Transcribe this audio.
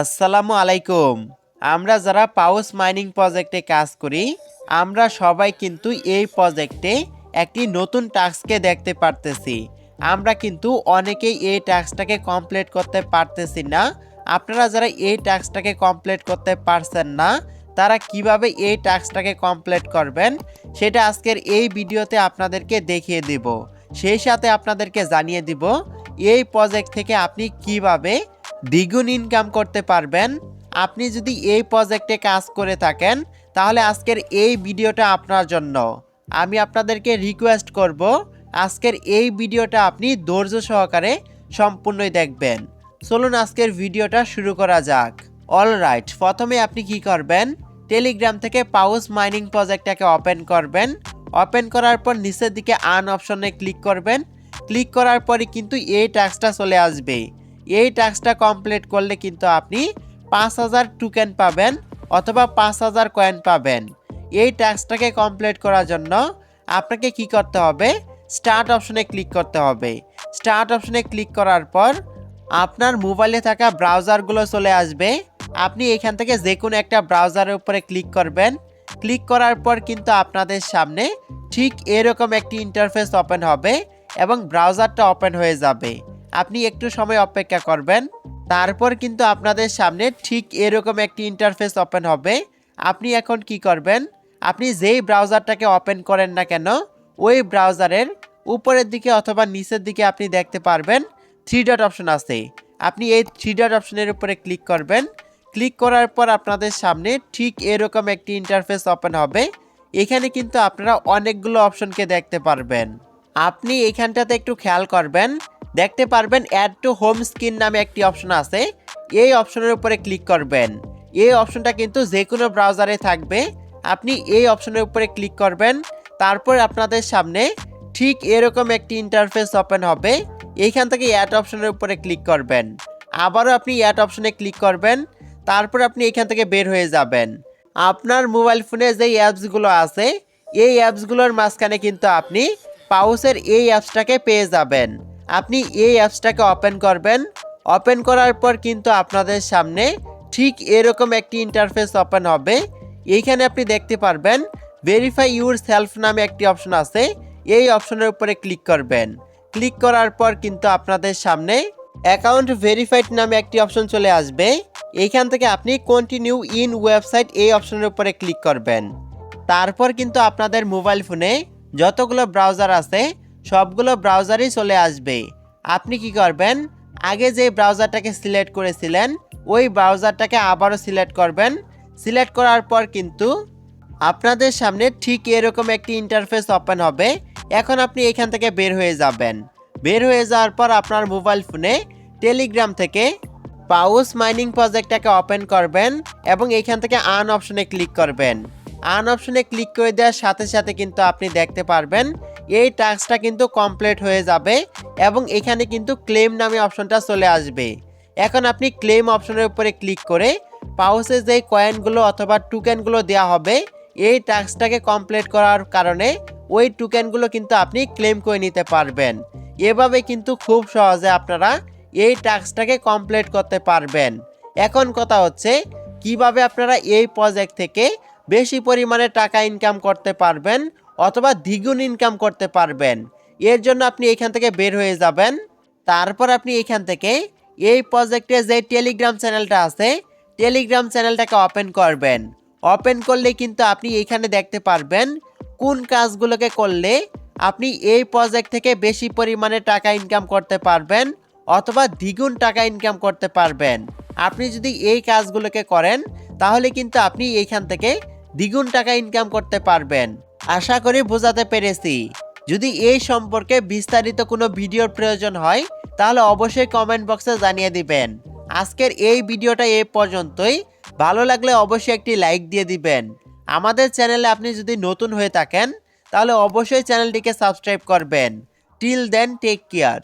আসসালামু আলাইকুম। আমরা যারা পাউস মাইনিং প্রজেক্টে কাজ করি, আমরা সবাই কিন্তু এই প্রজেক্টে একটি নতুন টাস্ককে দেখতে পারতেছি। আমরা কিন্তু অনেকেই এই টাস্কটাকে কমপ্লিট করতে পারতেছি না। আপনারা যারা এই টাস্কটাকে কমপ্লিট করতে পারছেন না, তারা কীভাবে এই টাস্কটাকে কমপ্লিট করবেন, সেটা আজকের এই ভিডিওতে আপনাদেরকে দেখিয়ে দিব। সেই সাথে আপনাদেরকে জানিয়ে দিব, এই প্রজেক্ট থেকে আপনি কীভাবে দ্বিগুণ ইনকাম করতে পারবেন। আপনি যদি এই প্রজেক্টে কাজ করে থাকেন, তাহলে আজকের এই ভিডিওটা আপনার জন্য। আমি আপনাদেরকে রিকোয়েস্ট করব, আজকের এই ভিডিওটা আপনি ধৈর্য সহকারে সম্পূর্ণই দেখবেন। চলুন আজকের ভিডিওটা শুরু করা যাক। অল রাইট প্রথমে আপনি কি করবেন? টেলিগ্রাম থেকে পাউস মাইনিং প্রজেক্টটাকে ওপেন করবেন। ওপেন করার পর নিচের দিকে আন অপশনে ক্লিক করবেন। ক্লিক করার পরে কিন্তু এই টাস্কটা চলে আসবে। এই টাস্কটা কমপ্লিট করলে কিন্তু আপনি পাঁচ হাজার টোকেন পাবেন অথবা পাঁচ হাজার কয়েন পাবেন। এই টাস্কটাকে কমপ্লিট করার জন্য আপনাকে কি করতে হবে? স্টার্ট অপশনে ক্লিক করতে হবে। স্টার্ট অপশনে ক্লিক করার পর আপনার মোবাইলে থাকা ব্রাউজারগুলো চলে আসবে। আপনি এখান থেকে যে কোনো একটা ব্রাউজারের উপরে ক্লিক করবেন। ক্লিক করার পর কিন্তু আপনাদের সামনে ঠিক এরকম একটি ইন্টারফেস ওপেন হবে এবং ব্রাউজারটা ওপেন হয়ে যাবে। আপনি একটু সময় অপেক্ষা করবেন। তারপর কিন্তু আপনাদের সামনে ঠিক এরকম একটি ইন্টারফেস ওপেন হবে। আপনি এখন কি করবেন? আপনি যেই ব্রাউজারটাকে ওপেন করেন না কেন, ওই ব্রাউজারের উপরের দিকে অথবা নিচের দিকে আপনি দেখতে পারবেন থ্রি ডট অপশন আছে। আপনি এই থ্রি ডট অপশনের উপরে ক্লিক করবেন। ক্লিক করার পর আপনাদের সামনে ঠিক এরকম একটি ইন্টারফেস ওপেন হবে। এখানে কিন্তু আপনারা অনেকগুলো অপশনকে দেখতে পারবেন। আপনি এখানটাতে একটু খেয়াল করবেন। দেখতে পারবেন অ্যাড টু হোম স্ক্রিন নামে একটি অপশন আছে। এই অপশনের উপরে ক্লিক করবেন। এই অপশনটা কিন্তু যে কোনো ব্রাউজারে থাকবে। আপনি এই অপশনের উপরে ক্লিক করবেন। তারপর আপনাদের সামনে ঠিক এরকম একটি ইন্টারফেস ওপেন হবে। এইখান থেকে অ্যাড অপশনের উপরে ক্লিক করবেন। আবারও আপনি অ্যাড অপশনে ক্লিক করবেন। তারপর আপনি এখান থেকে বের হয়ে যাবেন। আপনার মোবাইল ফোনে যেই অ্যাপসগুলো আছে, এই অ্যাপসগুলোর মাঝখানে কিন্তু আপনি পাউসের এই অ্যাপসটাকে পেয়ে যাবেন। আপনি এই অ্যাপসটাকে ওপেন করবেন। ওপেন করার পর কিন্তু আপনাদের সামনে ঠিক এরকম একটি ইন্টারফেস ওপেন হবে। এইখানে আপনি দেখতে পারবেন ভেরিফাই ইউর সেলফ নামে একটি অপশন আছে। এই অপশনের উপরে ক্লিক করবেন। ক্লিক করার পর কিন্তু আপনাদের সামনে অ্যাকাউন্ট ভেরিফাইড নামে একটি অপশন চলে আসবে। এইখান থেকে আপনি কন্টিনিউ ইন ওয়েবসাইট এই অপশনের উপরে ক্লিক করবেন। তারপর কিন্তু আপনাদের মোবাইল ফোনে যতগুলো ব্রাউজার আছে সবগুলো ব্রাউজারই চলে আসবে। আপনি কি করবেন? আগে যে ব্রাউজারটাকে সিলেক্ট করেছিলেন, ওই ব্রাউজারটাকে আবারও সিলেক্ট করবেন। সিলেক্ট করার পর কিন্তু আপনাদের সামনে ঠিক এরকম একটি ইন্টারফেস ওপেন হবে। এখন আপনি এখান থেকে বের হয়ে যাবেন। বের হয়ে যাওয়ার পর আপনার মোবাইল ফোনে টেলিগ্রাম থেকে পাউস মাইনিং প্রজেক্টটাকে ওপেন করবেন এবং এখান থেকে আন অপশনে ক্লিক করবেন। আন অপশনে ক্লিক করে দেওয়ার সাথে সাথে কিন্তু আপনি দেখতে পারবেন এই টাস্কটা কিন্তু কমপ্লিট হয়ে যাবে এবং এখানে কিন্তু ক্লেম নামে অপশনটা চলে আসবে। এখন আপনি ক্লেম অপশনের উপরে ক্লিক করে পাউসে যে কয়েনগুলো অথবা টুকেনগুলো দেওয়া হবে, এই টাস্কটাকে কমপ্লিট করার কারণে ওই টুকেনগুলো কিন্তু আপনি ক্লেম করে নিতে পারবেন। এভাবে কিন্তু খুব সহজে আপনারা এই টাস্কটাকে কমপ্লিট করতে পারবেন। এখন কথা হচ্ছে, কীভাবে আপনারা এই প্রজেক্ট থেকে বেশি পরিমাণে টাকা ইনকাম করতে পারবেন অথবা দ্বিগুণ ইনকাম করতে পারবেন। এর জন্য আপনি এখান থেকে বের হয়ে যাবেন। তারপর আপনি এখান থেকে এই প্রজেক্টে যে টেলিগ্রাম চ্যানেলটা আছে টেলিগ্রাম চ্যানেলটাকে ওপেন করবেন। ওপেন করলে কিন্তু আপনি এখানে দেখতে পারবেন কোন কাজগুলোকে করলে আপনি এই প্রজেক্ট থেকে বেশি পরিমাণে টাকা ইনকাম করতে পারবেন অথবা দ্বিগুণ টাকা ইনকাম করতে পারবেন। আপনি যদি এই কাজগুলোকে করেন, তাহলে কিন্তু আপনি এইখান থেকে দ্বিগুণ টাকা ইনকাম করতে পারবেন। আশা করি বোঝাতে পেরেছি। যদি এই সম্পর্কে বিস্তারিত কোনো ভিডিওর প্রয়োজন হয়, তাহলে অবশ্যই কমেন্ট বক্সে জানিয়ে দিবেন। আজকের এই ভিডিওটা এ পর্যন্তই। ভালো লাগলে অবশ্যই একটি লাইক দিয়ে দিবেন। আমাদের চ্যানেলে আপনি যদি নতুন হয়ে থাকেন, তাহলে অবশ্যই চ্যানেলটিকে সাবস্ক্রাইব করবেন। Till then take care